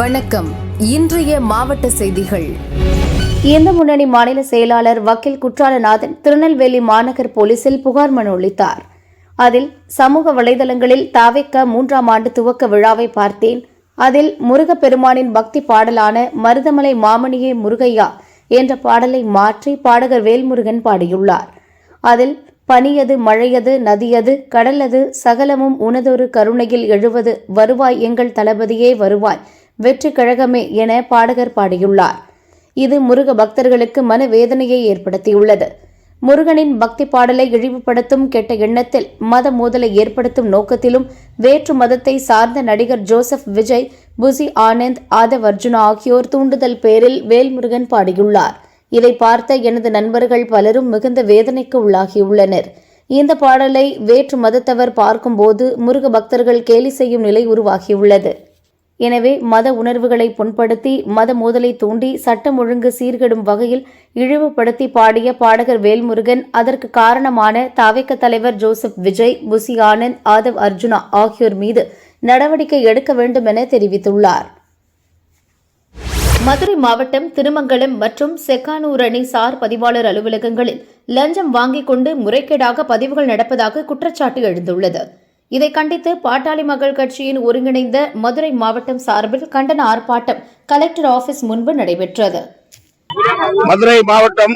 வணக்கம். இன்றைய மாவட்ட செய்திகள். இந்து முன்னணி மாநில செயலாளர் வக்கீல் குற்றாலநாதன் திருநெல்வேலி மாநகர் போலீசில் புகார் மனு அளித்தார். அதில் சமூக வலைதளங்களில் தாவைக்க மூன்றாம் ஆண்டு துவக்க விழாவை பார்த்தேன். அதில் முருகப்பெருமானின் பக்தி பாடலான மருதமலை மாமணியே முருகையா என்ற பாடலை மாற்றி பாடகர் வேல்முருகன் பாடியுள்ளார். அதில் பனியது மழையது நதியது கடலது சகலமும் உனதொரு கருணையில் எழுவது வருவாய் எங்கள் தளபதியே வருவாய். வெற்றி கழகமே என பாடகர் பாடியுள்ளார். இது முருக பக்தர்களுக்கு மனவேதனையை ஏற்படுத்தியுள்ளது. முருகனின் பக்தி பாடலை இழிவுபடுத்தும் கெட்ட எண்ணத்தில் மத மோதலை ஏற்படுத்தும் நோக்கத்திலும் வேற்று மதத்தை சார்ந்த நடிகர் ஜோசப் விஜய் புசி ஆனந்த் ஆதவ் அர்ஜுனா ஆகியோர் தூண்டுதல் பேரில் வேல்முருகன் பாடியுள்ளார். இதை பார்த்த எனது நண்பர்கள் பலரும் மிகுந்த வேதனைக்கு உள்ளாகியுள்ளனர். இந்த பாடலை வேற்று மதத்தவர் பார்க்கும்போது முருக பக்தர்கள் கேலி செய்யும் நிலை உருவாகியுள்ளது. எனவே மத உணர்வுகளை புண்படுத்தி மத மோதலை தூண்டி சட்டம் ஒழுங்கு சீர்கெடும் வகையில் இழிவுபடுத்தி பாடிய பாடகர் வேல்முருகன் அதற்கு காரணமான தாவைக்க தலைவர் ஜோசப் விஜய் புசி ஆனந்த் ஆதவ் அர்ஜுனா ஆகியோர் மீது நடவடிக்கை எடுக்க வேண்டும் என தெரிவித்துள்ளார். மதுரை மாவட்டம் திருமங்கலம் மற்றும் செக்கானூர் அணி சார் பதிவாளர் அலுவலகங்களில் லஞ்சம் வாங்கிக் கொண்டு முறைகேடாக பதிவுகள் நடப்பதாக குற்றச்சாட்டு எழுந்துள்ளது. இதை கண்டித்து பாட்டாளி மக்கள் கட்சியின் ஒருங்கிணைந்த மதுரை மாவட்டம் சார்பில் கண்டன ஆர்ப்பாட்டம் கலெக்டர் ஆபீஸ் முன்பு நடைபெற்றது. மதுரை மாவட்டம்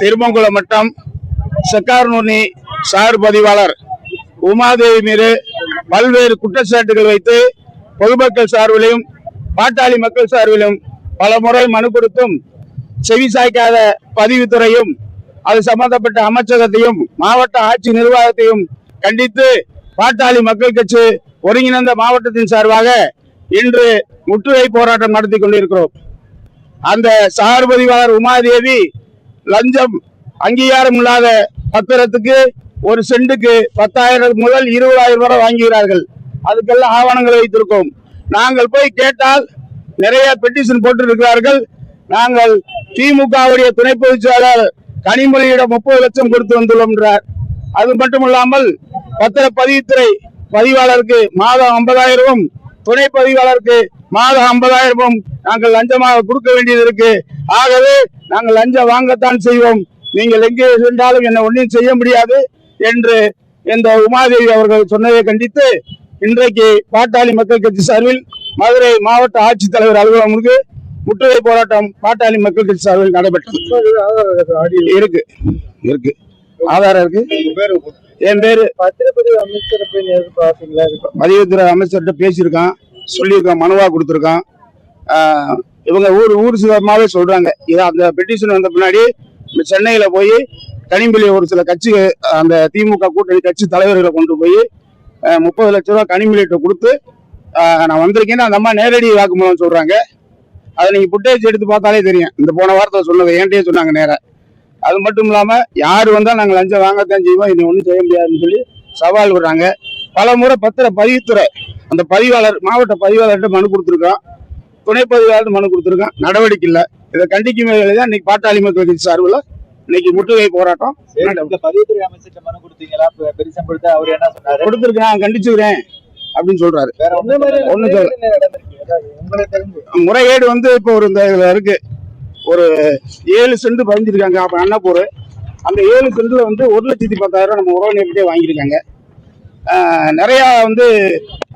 திருமங்குளம் வட்டம் செக்கார்நுனி சார் பதிவாளர் உமாதேவி மீது பல்வேறு குற்றச்சாட்டுகள் வைத்து பொதுமக்கள் சார்பிலும் பாட்டாளி மக்கள் சார்பிலும் பல முறை மனு கொடுத்தும் செவி சாய்க்காத பதிவுத்துறையும் அது சம்பந்தப்பட்ட அமைச்சகத்தையும் மாவட்ட ஆட்சி நிர்வாகத்தையும் கண்டித்து பாட்டாளி மக்கள் கட்சி ஒருங்கிணைந்த மாவட்டத்தின் சார்பாக இன்று முற்றுகை போராட்டம் நடத்தி கொண்டிருக்கிறோம். அந்த சார்பதிவாளர் உமாதேவி லஞ்சம் அங்கீகாரம் இல்லாத பத்திரத்துக்கு ஒரு செண்டுக்கு பத்தாயிரம் முதல் இருபதாயிரம் வரை வாங்குகிறார்கள். அதுக்கெல்லாம் ஆவணங்களை வைத்திருக்கோம். நாங்கள் போய் கேட்டால் நிறைய பெட்டிஷன் போட்டிருக்கிறார்கள். நாங்கள் திமுகவுடைய துணை பொதுச் செயலாளர் கனிமொழியிடம் முப்பது லட்சம் கொடுத்து வந்துள்ளோம் என்றார். அது மட்டுமல்லாமல் பத்திர பதிவுத்துறை பதிவாளருக்கு மாதம் ஐம்பதாயிரமும் துணை பதிவாளருக்கு மாதம் ஐம்பதாயிரமும் நாங்கள் லஞ்சமாக கொடுக்க வேண்டியது இருக்கு. ஆகவே நாங்கள் லஞ்சம் வாங்கத்தான் செய்வோம். நீங்கள் எங்கே சென்றாலும் என்ன ஒன்றும் செய்ய முடியாது என்று இந்த உமாதேவி அவர்கள் சொன்னதை கண்டித்து இன்றைக்கு பாட்டாளி மக்கள் கட்சி சார்பில் மதுரை மாவட்ட ஆட்சித்தலைவர் அலுவலகம் முன்பு முற்றுகை போராட்டம் பாட்டாளி மக்கள் கட்சி சார்பில் நடைபெற்றது. இருக்கு. இருக்கு. ஆதாரம் இருக்கு. என் பேரு பத்திரப்பதிவு அமைச்சர் போய் பதிவுத்துறை அமைச்சர்கிட்ட பேசியிருக்கான். சொல்லியிருக்கான் மனுவா கொடுத்துருக்கான். இவங்க ஊர் ஊர் சுதமாவே சொல்றாங்க. இது அந்த பெட்டிஷன் வந்த பின்னாடி இந்த சென்னையில போய் கனிமொழி ஒரு சில கட்சி அந்த திமுக கூட்டணி கட்சி தலைவர்களை கொண்டு போய் முப்பது லட்ச ரூபா கனிமொழிகிட்ட கொடுத்து நான் வந்திருக்கேன்னு அந்த அம்மா நேரடி வாக்குமூலம் சொல்றாங்க. அதை நீங்க புட்டேஜ் எடுத்து பார்த்தாலே தெரியும். இந்த போன வாரத்தை சொன்னது என்கிட்டயே சொன்னாங்க நேரம் அது மட்டும் இல்லாம யார் வந்தா நாங்க லஞ்சம் வாங்கத்தான் செய்வோம் இது ஒண்ணும் செய்ய முடியாதுன்னு சொல்லி சவால் விடுறாங்க. பல முறை பத்திர பதிவுத்துறை அந்த பதிவாளர் மாவட்ட பதிவாளர்கிட்ட மனு கொடுத்துருக்கோம் துணை பதிவாளர் மனு கொடுத்துருக்கோம் நடவடிக்கை இல்லை. இதை கண்டிக்கும் வகையில் தான் இன்னைக்கு பாட்டாளி மக்கள் கட்சி சார்பில் இன்னைக்கு முற்றுகை போராட்டம் பதிவுத்துறை அமைச்சர்கிட்ட மனு கொடுத்தீங்களா? பெரிசம் கொடுத்து அவர் என்ன சொன்னாரு? கொடுத்துருக்கேன் கண்டிச்சுக்கிறேன் அப்படின்னு சொல்றாரு. வேற ஒண்ணு மாதிரி ஒண்ணும் சொல்ல. முறைகேடு வந்து இப்போ ஒரு இந்த இதுல இருக்கு. ஒரு ஏழு செண்டு பதிஞ்சிருக்காங்க. அப்ப அண்ணாப்பூர் அந்த ஏழு சென்ட்ல வந்து ஒரு லட்சத்தி பத்தாயிரம் நம்ம நம்ம உறவினர்கிட்டே வாங்கியிருக்காங்க. நிறையா வந்து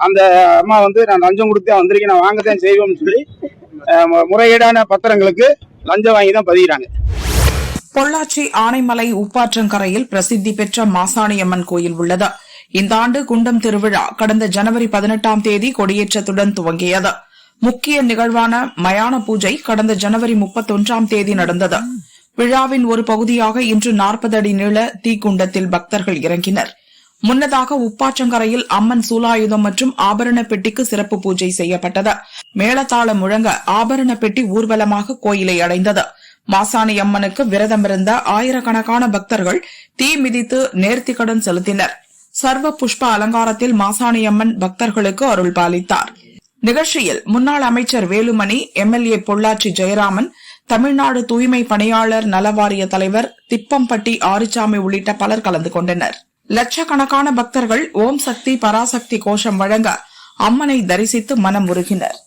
அந்த அம்மா வந்து நான் லஞ்சம் கொடுத்தே வந்திருக்கேன். நான் வாங்கத்தான் செய்வோம்னு சொல்லி முறையீடான பத்திரங்களுக்கு லஞ்சம் வாங்கி தான் பதிகிறாங்க பொள்ளாச்சி ஆனைமலை உப்பாற்றங்கரையில் பிரசித்தி பெற்ற மாசாணியம்மன் கோயில் உள்ளது. இந்த ஆண்டு குண்டம் திருவிழா கடந்த ஜனவரி பதினெட்டாம் தேதி கொடியேற்றத்துடன் துவங்கியது. முக்கிய நிகழ்வான மயான பூஜை கடந்த ஜனவரி முப்பத்தொன்றாம் தேதி நடந்தது. விழாவின் ஒரு பகுதியாக இன்று நாற்பது அடி நீள தீக்குண்டத்தில் பக்தர்கள் இறங்கினர். முன்னதாக உப்பாச்சங்கரையில் அம்மன் சூலாயுதம் மற்றும் ஆபரண பெட்டிக்கு சிறப்பு பூஜை செய்யப்பட்டது. மேளத்தாளம் முழங்க ஆபரண பெட்டி ஊர்வலமாக கோயிலை அடைந்தது. மாசாணி அம்மனுக்கு விரதமிருந்த ஆயிரக்கணக்கான பக்தர்கள் தீ மிதித்து நேர்த்திக்கடன் செலுத்தினர். சர்வ புஷ்ப அலங்காரத்தில் மாசாணி அம்மன் பக்தர்களுக்கு அருள் பாலித்தார். நிகழ்ச்சியில் முன்னாள் அமைச்சர் வேலுமணி எம்எல்ஏ பொள்ளாச்சி ஜெயராமன் தமிழ்நாடு தூய்மை பணியாளர் நலவாரிய தலைவர் திப்பம்பட்டி ஆரிச்சாமி உள்ளிட்ட பலர் கலந்து கொண்டனர். லட்சக்கணக்கான பக்தர்கள் ஓம் சக்தி பராசக்தி கோஷம் வழங்க அம்மனை தரிசித்து மனம் உருகினர்.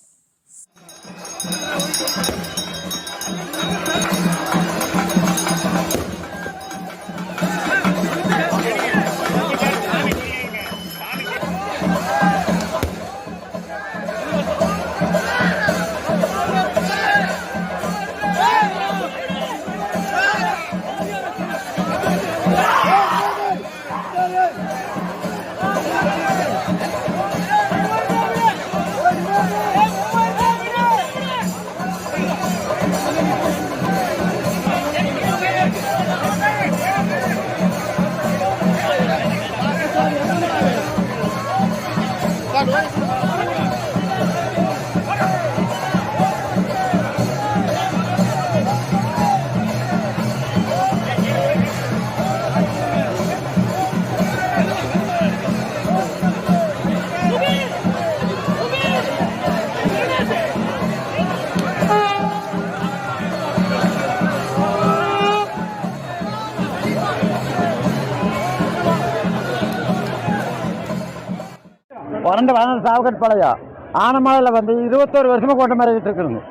பதினாலு சாவுக்கட் பாளையம் ஆனமலையில் வந்து இருபத்தோரு வருஷமாக கொண்டு மறைக்கிட்டு இருக்கீங்க.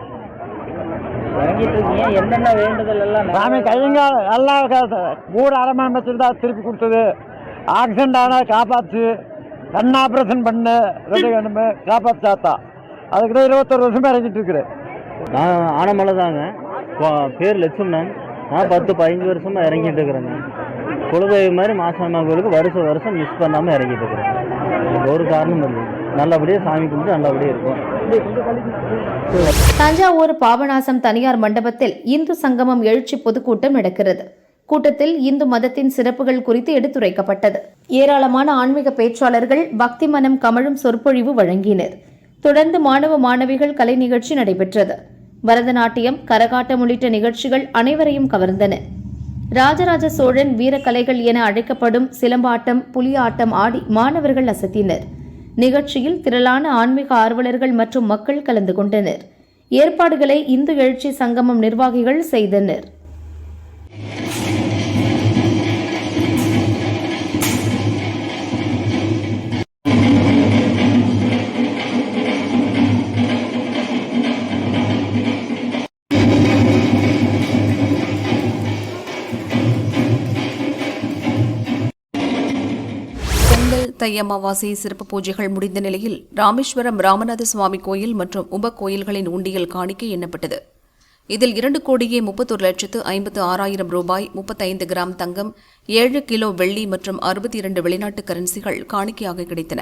என்னென்ன வேண்டுதல் எல்லாம் சாமி கையங்க நல்லா மூணு அரமணம் வச்சுருந்தா திருப்பி கொடுத்தது. ஆக்சிடென்ட் ஆனால் காப்பாற்று கண் ஆப்ரேஷன் பண்ணு ரெண்டு கண்ணுமே காப்பாற்று சாத்தா அதுக்கு தான் இருபத்தொரு வருஷமா இறங்கிட்டு இருக்கிறேன். நான் ஆனமலை தாங்க. பேர் லட்சுமணன். நான் பத்து பதினஞ்சு வருஷமா இறங்கிட்டு இருக்கிறேங்க. குலதெய்வம் மாதிரி மாசாமா கோயிலுக்கு வருஷம் வருஷம் மிஸ் பண்ணாமல் இறங்கிட்டு இருக்கிறேன். அதுக்கு ஒரு காரணம் இல்லை. நல்லபடியாக சாமி கும்பிட்டு நல்லபடியாக இருக்கும். தஞ்சாவூர் பாபநாசம் தனியார் மண்டபத்தில் இந்து சங்கமம் எழுச்சி பொதுக்கூட்டம் நடக்கிறது. கூட்டத்தில் இந்து மதத்தின் சிறப்புகள் குறித்து எடுத்துரைக்கப்பட்டது. ஏராளமான ஆன்மீக பேச்சாளர்கள் பக்தி மனம் கமழும் சொற்பொழிவு வழங்கினர். தொடர்ந்து மாணவ மாணவிகள் கலை நிகழ்ச்சி நடைபெற்றது. பரதநாட்டியம் கரகாட்டம் உள்ளிட்ட நிகழ்ச்சிகள் அனைவரையும் கவர்ந்தன. ராஜராஜ சோழன் வீரக்கலைகள் என அழைக்கப்படும் சிலம்பாட்டம் புலியாட்டம் ஆடி மாணவர்கள் அசத்தினர். நிகழ்ச்சியில் திரளான ஆன்மீக ஆர்வலர்கள் மற்றும் மக்கள் கலந்து கொண்டனர். ஏற்பாடுகளை இந்து எழுச்சி சங்கமம் நிர்வாகிகள் செய்தனர். தை அமாவாசை சிறப்பு பூஜைகள் முடிந்த நிலையில் ராமேஸ்வரம் ராமநாத சுவாமி கோயில் மற்றும் உப கோயில்களின் உண்டியல் காணிக்கை எண்ணப்பட்டது. இதில் இரண்டு கோடியே முப்பத்தொரு லட்சத்து ஐம்பத்து ஆறாயிரம் ரூபாய் முப்பத்தைந்து கிராம் தங்கம் ஏழு கிலோ வெள்ளி மற்றும் அறுபத்தி இரண்டு வெளிநாட்டு கரன்சிகள் காணிக்கையாக கிடைத்தன.